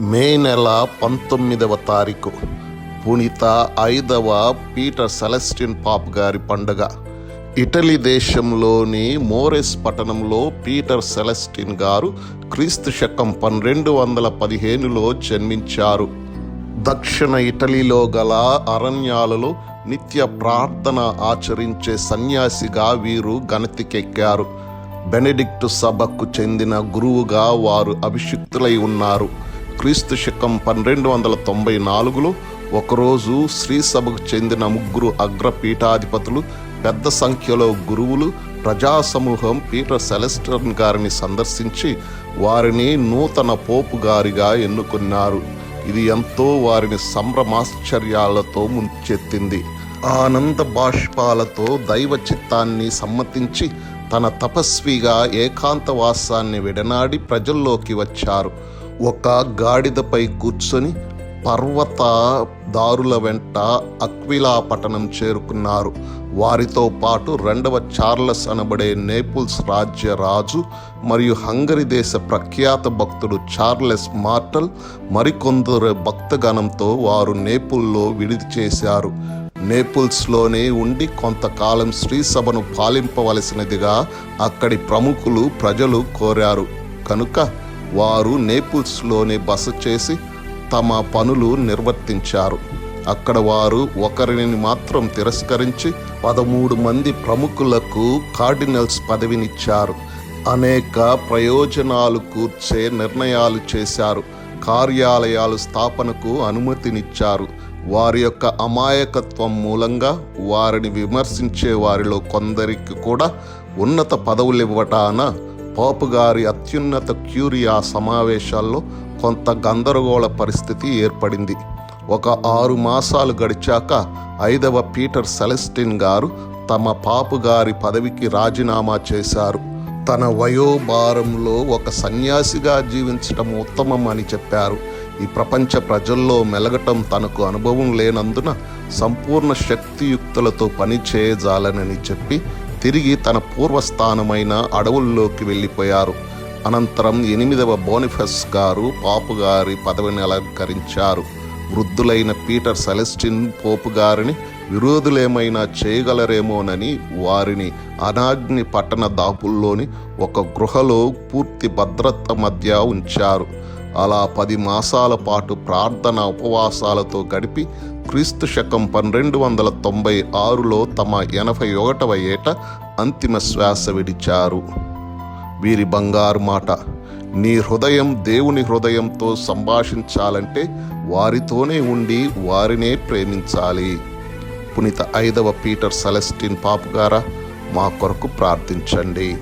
మే నెల పంతొమ్మిదవ తారీఖు పునీత ఐదవ పీటర్ సెలెస్టిన్ పాప్ గారి పండుగ. ఇటలీ దేశంలోని మోరెస్ పట్టణంలో పీటర్ సెలెస్టిన్ గారు క్రీస్తు శకం పన్నెండు వందల పదిహేనులో జన్మించారు. దక్షిణ ఇటలీలో గల అరణ్యాలలో నిత్య ప్రార్థన ఆచరించే సన్యాసిగా వీరు గణతికెక్కారు. బెనెడిక్టు సభకు చెందిన గురువుగా వారు అభిషిక్తులై ఉన్నారు. క్రీస్తు శకం పన్నెండు వందల తొంభై నాలుగులో ఒకరోజు శ్రీసభకు చెందిన ముగ్గురు అగ్రపీఠాధిపతులు పెద్ద సంఖ్యలో గురువులు ప్రజా సమూహం పీటర్ సెలెస్టర్న్ గారిని సందర్శించి వారిని నూతన పోపు గారిగా ఎన్నుకున్నారు. ఇది ఎంతో వారిని సంభ్రమాశ్చర్యాలతో ముంచెత్తింది. ఆనంద బాష్పాలతో దైవ చిత్తాన్ని సమ్మతించి తన తపస్విగా ఏకాంతవాసాన్ని విడనాడి ప్రజల్లోకి వచ్చారు. ఒక గాడిదపై కూర్చొని పర్వత దారుల వెంట అక్విలా పట్టణం చేరుకున్నారు. వారితో పాటు రెండవ చార్లెస్ అనబడే నేపుల్స్ రాజ్య రాజు మరియు హంగరీ దేశ ప్రఖ్యాత భక్తుడు చార్లెస్ మార్టల్ మరికొందరు భక్తగణంతో వారు నేపుల్లో విడిది చేశారు. నేపుల్స్లోనే ఉండి కొంతకాలం శ్రీసభను పాలింపవలసినదిగా అక్కడి ప్రముఖులు ప్రజలు కోరారు. కనుక వారు నేపుల్స్లోనే బస చేసి తమ పనులు నిర్వర్తించారు. అక్కడ వారు ఒకరిని మాత్రం తిరస్కరించి పదమూడు మంది ప్రముఖులకు కార్డినల్స్ పదవినిచ్చారు. అనేక ప్రయోజనాలు కూర్చే నిర్ణయాలు చేశారు. కార్యాలయాలు స్థాపనకు అనుమతినిచ్చారు. వారి యొక్క అమాయకత్వం మూలంగా వారిని విమర్శించే వారిలో కొందరికి కూడా ఉన్నత పదవులు ఇవ్వటాన పోపు గారి అత్యున్నత క్యూరియా సమావేశాల్లో కొంత గందరగోళ పరిస్థితి ఏర్పడింది. ఒక ఆరు మాసాలు గడిచాక ఐదవ పీటర్ సెలెస్టిన్ గారు తమ పాపు గారి పదవికి రాజీనామా చేశారు. తన వయోభారంలో ఒక సన్యాసిగా జీవించటం ఉత్తమం అని చెప్పారు. ఈ ప్రపంచ ప్రజల్లో మెలగటం తనకు అనుభవం లేనందున సంపూర్ణ శక్తియుక్తులతో పని చేయజాలనని చెప్పి తిరిగి తన పూర్వస్థానమైన అడవుల్లోకి వెళ్ళిపోయారు. అనంతరం ఎనిమిదవ బోనిఫెస్ గారు పాపు గారి పదవిని అలంకరించారు. వృద్ధులైన పీటర్ సెలెస్టిన్ పోపు గారిని విరోధులేమైనా చేయగలరేమోనని వారిని అనాగ్ని పట్టణ దాపుల్లోని ఒక గృహలో పూర్తి భద్రత మధ్య ఉంచారు. అలా పది మాసాల పాటు ప్రార్థన ఉపవాసాలతో గడిపి క్రీస్తు శకం పన్నెండు వందల తొంభై ఆరులో తమ ఎనభై ఒకటవ ఏట అంతిమ శ్వాస విడిచారు. వీరి బంగారు మాట నీ హృదయం దేవుని హృదయంతో సంభాషించాలంటే వారితోనే ఉండి వారినే ప్రేమించాలి. పునీత ఐదవ పీటర్ సెలెస్టిన్ పాపుగారా మా కొరకు ప్రార్థించండి.